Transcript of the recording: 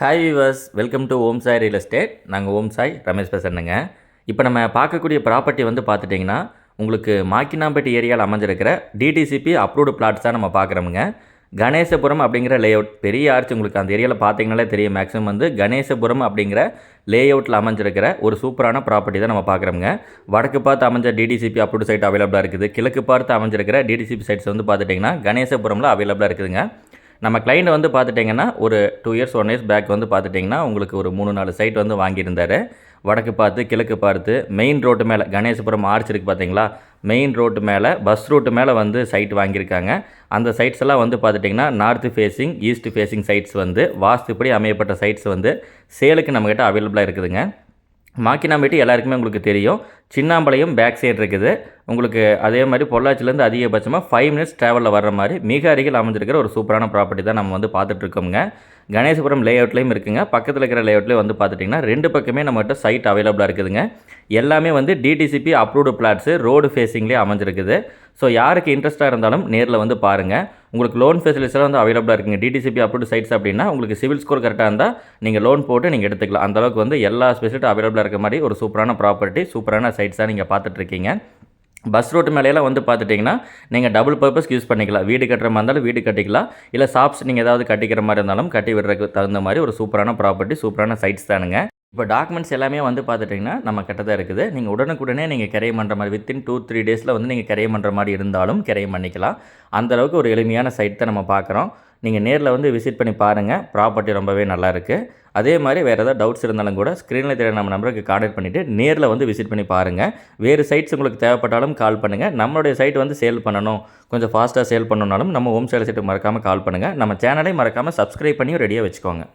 Hi viewers welcome to Om Sai real estate நாங்கள் ஓம் சாய் ரமேஷ் பேசுகிறேங்க இப்போ நம்ம பார்க்கக்கூடிய ப்ராப்பர்ட்டி வந்து பார்த்துட்டிங்கன்னா உங்களுக்கு மாக்கினாம்பேட்டை ஏரியாவில் அமைஞ்சிருக்கிற டிடிசிபி அப்ரூவ்டு பிளாட்ஸ் தான் நம்ம பார்க்குறோமுங்க. கணேசபுரம் அப்படிங்கிற லேஅவுட் பெரிய ஆர்ச் உங்களுக்கு அந்த ஏரியாவில் பார்த்தீங்கனாலே தெரியும். மேக்ஸிமம் வந்து கணேசபுரம் அப்படிங்கிற லேஅவுட்டில் அமைஞ்சிருக்கிற ஒரு சூப்பரான ப்ராப்பர்ட்டி தான் நம்ம பார்க்குறோமுங்க. வடக்கு பார்த்து அமைஞ்ச டிடிசிபி அப்ரூவ்டு சைட் அவைலபிளாக இருக்குது. கிழக்கு பார்த்து அமைஞ்சிருக்கிற டிடிசிபி சைட்ஸ் வந்து பார்த்துட்டிங்கன்னா கணேசபுரமில் அவைலபிளாக இருக்குதுங்க. நம்ம கிளைண்ட் வந்து பார்த்துட்டிங்கன்னா ஒரு two years one years back வந்து பார்த்துட்டிங்கன்னா உங்களுக்கு ஒரு மூணு நாலு சைட் வந்து வாங்கியிருந்தாரு. வடக்கு பார்த்து கிழக்கு பார்த்து மெயின் ரோட்டு மேலே கணேசபுரம் ஆர்ச் இருக்குது பார்த்தீங்களா? மெயின் ரோட்டு மேலே பஸ் ரூட்டு மேலே வந்து சைட் வாங்கியிருக்காங்க. அந்த சைட்ஸ் எல்லாம் வந்து பார்த்துட்டிங்கன்னா north facing east facing sites வந்து வாஸ்துப்படி அமையப்பட்ட சைட்ஸ் வந்து சேலுக்கு நம்மக்கிட்ட அவைலபிளாக இருக்குதுங்க. மாக்கினாம்பேட்டி எல்லாருக்குமே உங்களுக்கு தெரியும். சின்னாம்பாளையம் பேக் சைடு இருக்குது. உங்களுக்கு அதே மாதிரி பொள்ளாச்சிலேருந்து அதிகபட்சமாக ஃபைவ் மினிட்ஸ் ட்ராவலில் வர்ற மாதிரி மிக அருகில் அமைஞ்சிருக்கிற ஒரு சூப்பரான ப்ராப்பர்ட்டி தான் நம்ம வந்து பார்த்துட்ருக்கோங்க கணேசபுரம் லேஅவுட்லேயும் இருக்குங்க. பக்கத்தில் இருக்கிற லேஅவுட்லேயும் வந்து பார்த்துட்டிங்கன்னா ரெண்டு பக்கமே நம்மகிட்ட சைட் அவைலபிளாக இருக்குதுங்க. எல்லாமே வந்து டிடிசிபி அப்ரூவ்டு பிளாட்ஸு ரோடு ஃபேஸிங்லேயே அமைஞ்சிருக்குது. ஸோ யாருக்கு இன்ட்ரெஸ்ட்டாக இருந்தாலும் நேரில் வந்து பாருங்கள் உங்களுக்கு லோன் ஃபெசிலிட்டிஸ்லாம் வந்து அவைலபிளாக இருக்குங்க. டிடிசிபி அப்ரூவ்டு சைட்ஸ் அப்படின்னா உங்களுக்கு சிவில் ஸ்கோர் கரெக்டாக இருந்தால் நீங்கள் லோன் போட்டு நீங்கள் எடுத்துக்கலாம். அந்தளவுக்கு வந்து எல்லா ஸ்பெசிலிட்டி அவைலபிளாக இருக்க மாதிரி ஒரு சூப்பரான ப்ராப்பர்ட்டி சூப்பரான சைட்ஸாக நீங்கள் பார்த்துட்ருக்கீங்க பஸ் ரோட்டு மேலேயெல்லாம் வந்து பார்த்துட்டிங்கன்னா நீங்கள் டபுள் பர்பஸ்க்கு யூஸ் பண்ணிக்கலாம். வீடு கட்டுற மாதிரி இருந்தாலும் வீடு கட்டிக்கலாம். இல்லை ஷாப்ஸ் நீங்கள் ஏதாவது கட்டிக்கிற மாதிரி இருந்தாலும் கட்டி விடுறதுக்கு தகுந்த மாதிரி ஒரு சூப்பரான ப்ராப்பர்ட்டி சூப்பரான சைட்ஸ் தானுங்க. இப்போ டாக்குமெண்ட்ஸ் எல்லாமே வந்து பார்த்துட்டிங்கன்னா நம்ம கிட்ட தான் இருக்குது. நீங்கள் உடனுக்குடனே நீங்கள் கரையம் பண்ணுற மாதிரி வித்தின் டூ த்ரீ டேஸில் வந்து நீங்கள் கரையம் பண்ணுற மாதிரி இருந்தாலும் கரையம் பண்ணிக்கலாம். அந்தளவுக்கு ஒரு எளிமையான சைட் தான் நம்ம பார்க்குறோம். நீங்கள் நேரில் வந்து விசிட் பண்ணி பாருங்கள் ப்ராப்பர்ட்டி ரொம்பவே நல்லா இருக்குது அதே மாதிரி வேறு ஏதாவது டவுட்ஸ் இருந்தாலும் கூட ஸ்க்ரீனில் தெரிய நம்ம நம்பருக்கு காண்டக்ட் பண்ணிவிட்டு நேரில் வந்து விசிட் பண்ணி பாருங்கள் வேறு சைட்ஸ் உங்களுக்கு தேவைப்பட்டாலும் கால் பண்ணுங்கள் நம்மளுடைய சைட் வந்து சேல் பண்ணணும். கொஞ்சம் ஃபாஸ்ட்டாக சேல் பண்ணணுனாலும் நம்ம ஹோம் சேல் சைட்டுக்கு மறக்காமல் கால் பண்ணுங்கள் நம்ம சேனலை மறக்காமல் சப்ஸ்கிரைப் பண்ணியும் ரெடியாக வச்சுக்கோங்க.